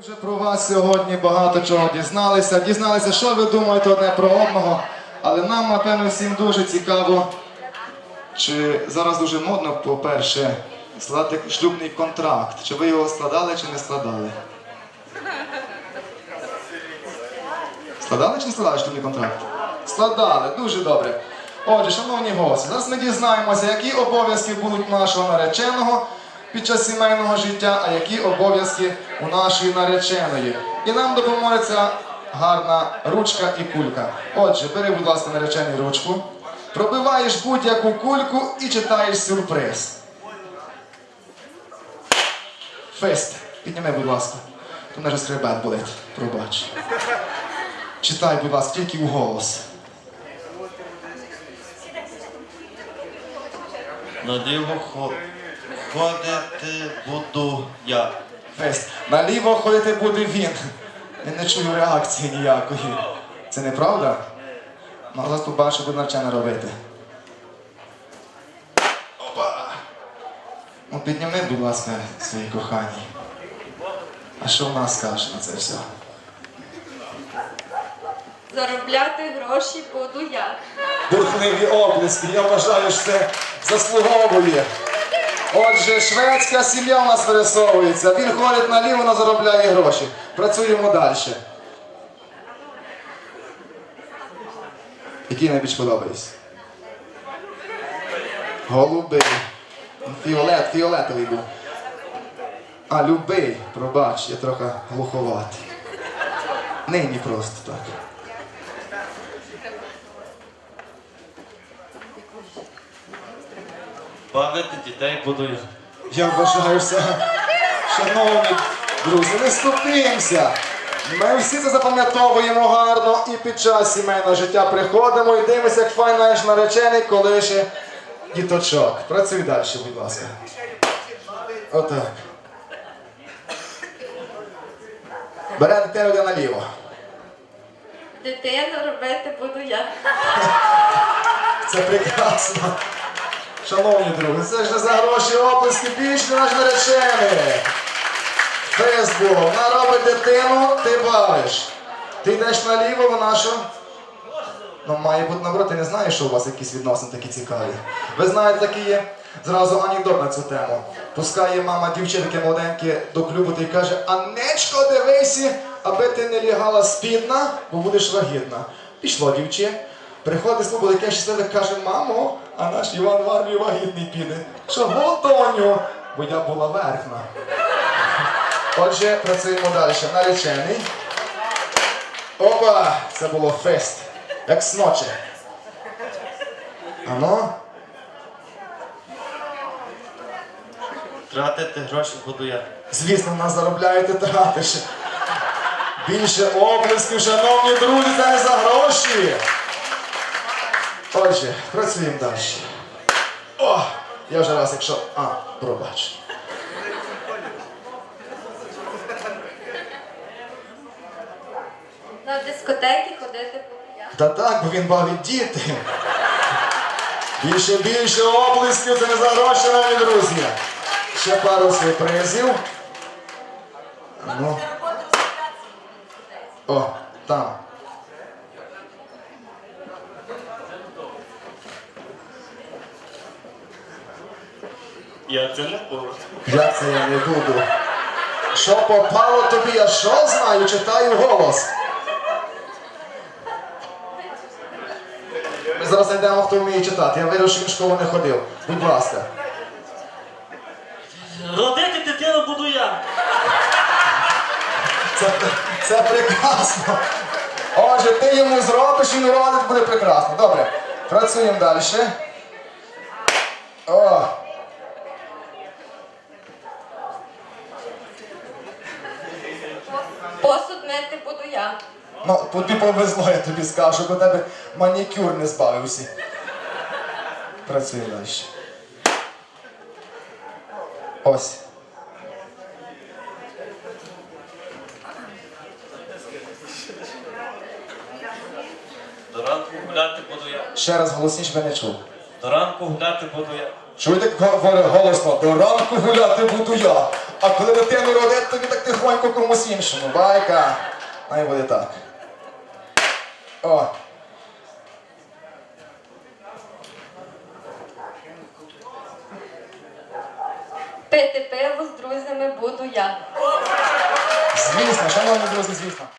Вже про вас сьогодні багато чого дізналися. Дізналися, що ви думаєте одне про одного. Але нам, напевно, всім дуже цікаво, чи зараз дуже модно, по-перше, складати шлюбний контракт. Чи ви його складали, чи не складали? Складали чи не складали шлюбний контракт? Складали, дуже добре. Отже, шановні гості, зараз ми дізнаємося, які обов'язки будуть нашого нареченого під час сімейного життя, а які обов'язки у нашої нареченої. І нам допоможе ця гарна ручка і кулька. Отже, бери, будь ласка, наречений ручку, пробиваєш будь-яку кульку і читаєш сюрприз. Фест, підніми, будь ласка. Тут мене ж скребет болить, пробач. Читай, будь ласка, тільки в голос. Наліво хо- ходити буду я. Фест. Наліво ходити буде він. Я не чую реакції ніякої. Це неправда? Ну, зараз побачу, буде навчання робити. Опа! Ну, підніми, будь ласка, свої кохані. А що в нас скаже на це все? Заробляти гроші буду я. бурхливі облиски. Я вважаю, що це заслуговує. Отже, шведська сім'я у нас вирисовується. Він ходить наліво, вона заробляє гроші. Працюємо далі. Який найбільш подобається? Голубий. Фіолет, фіолетовий був. А, любий, пробач, я трохи глуховатий. Нині просто так. Бавити дітей буду я. Я вважаюся, шановні друзі, не ступимося. Ми всі це запам'ятовуємо гарно і під час сімейного життя приходимо і дивимося, як файно наш наречений, коли ще діточок. Працюй далі, будь ласка. Отак. Бере дитину йде наліво. Дитину робити буду я. Це прекрасно. Шановні друзі, це ж не за гроші оплески більше наш наречений. Фейсбук, вона робить дитину, ти бавиш. Ти йдеш наліво, вона що? Ну, має бути наоборот, не знаєш, що у вас якісь відносини такі цікаві. Ви знаєте, такі є зразу анекдот на цю тему. Пускає мама дівчинки молоденькі до клубу та каже, Анечко, дивися, аби ти не лягала спідна, бо будеш вагітна. Пішло дівче. Приходить клубу таке щасливе, каже, мамо, а наш Іван в армію вагітний піде. Чого, доню? Бо я була верхна. Отже, працюємо далі. Наречений. Опа! Це було фест. Як сноче. Ано? Тратити гроші буду я. Звісно, нас заробляєте тратиш. Більше оплесків, шановні друзі, це не за гроші. Отже, працюємо далі. О! Я вже раз, якщо. А, пробач. На дискотеки ходити я. Та так, бо він бавить діти. Більше більше оплесків, це не за гроші, шановні друзі. Ще пару сюрпризів. Ну. О, там. Я це не буду. Я це я не буду. Що попало тобі, я що знаю, читаю голос. Ми зараз знайдемо, хто вміє читати. Я вирішив, що в школу не ходив. Будь ласка. Родити дитину буду я. Це, це прекрасно. Отже, ти йому зробиш, він родить, буде прекрасно. Добре, працюємо далі. О. Посуд мити буду я. Ну, тобі повезло, я тобі скажу, бо тебе манікюр не збавився. Працюємо далі. Ось. До ранку гуляти буду я. Ще раз голосніше мене чув. До ранку гуляти буду я. Чуєте, говорить голосно, до ранку гуляти буду я. А коли дитину родить, тобі так тихонько комусь іншому. Байка. Най буде так. О. Пити пиво з друзями буду я. Звісно, шановні друзі, звісно.